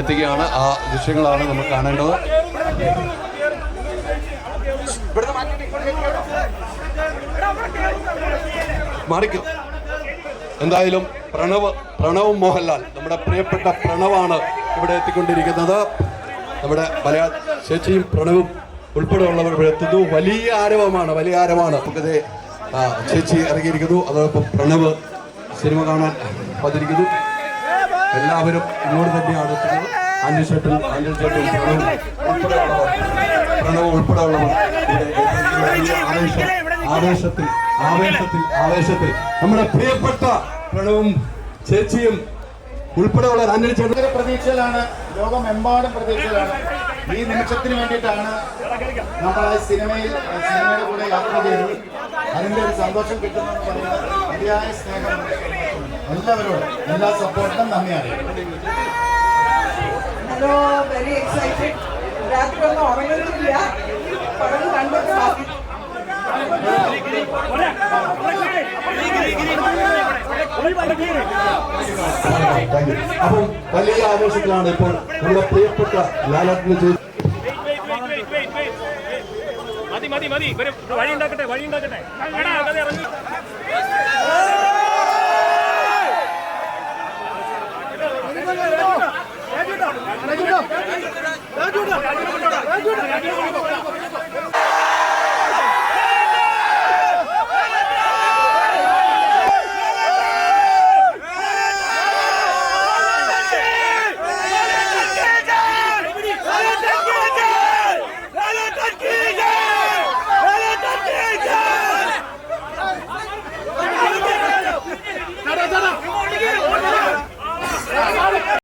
എത്തുകയാണ് ആ ദൃശ്യങ്ങളാണ് നമ്മൾ കാണേണ്ടത്. മാറിക്കും എന്തായാലും പ്രണവ് പ്രണവ് മോഹൻലാൽ നമ്മുടെ പ്രിയപ്പെട്ട പ്രണവാണ് ഇവിടെ എത്തിക്കൊണ്ടിരിക്കുന്നത്. നമ്മുടെ മലയാള ചേച്ചിയും പ്രണവും ഉൾപ്പെടെയുള്ളവർ ഇവിടെ എത്തുന്നു. വലിയ ആരവമാണ് വലിയ ആരവമാണ്. നമുക്കത് ചേച്ചി ഇറങ്ങിയിരിക്കുന്നു. അതോടൊപ്പം പ്രണവ് സിനിമ കാണാൻ വന്നിരിക്കുന്നു. എല്ലാവരും ഇങ്ങോട് തന്നെയാണ് ആന്റി ചേട്ടൻ പ്രണവ് ഉൾപ്പെടെയുള്ളവർ പ്രണവ് ഉൾപ്പെടെയുള്ളവർ നമ്മുടെ പ്രിയപ്പെട്ട പ്രണവും ചേച്ചിയും ഉൾപ്പെടെയുള്ള ഭയങ്കര പ്രതീക്ഷയിലാണ്. ലോകമെമ്പാടും പ്രതീക്ഷയിലാണ്. ഈ നിമിഷത്തിന് വേണ്ടിയിട്ടാണ് നമ്മൾ ആ സിനിമയിൽ സിനിമയുടെ കൂടെ യാത്ര ചെയ്തത് അതിന്റെ ഒരു സന്തോഷം കിട്ടുന്നെന്ന് പറയുന്നത് അതിയായ സ്നേഹം എല്ലാവരോടും എല്ലാ സപ്പോർട്ടിനും നന്ദി അറിയാം ഹലോ വെരി എക്സൈറ്റഡ് രാത്രി ഒന്നും ഉറങ്ങുന്നില്ല പടം കണ്ടു ബാക്കി Thank you. അപ്പം വലിയ ആവേശത്തിലാണ് ഇപ്പോൾ നമ്മുടെ പ്രിയപ്പെട്ട ലാലാട്ടിന് ചെയ്ത് മതി മതി മതി വഴി ഉണ്ടാക്കട്ടെ വഴി ഉണ്ടാക്കട്ടെ വഴി ഉണ്ടാക്കാതെ ഇറങ്ങി രാജുട്ടാ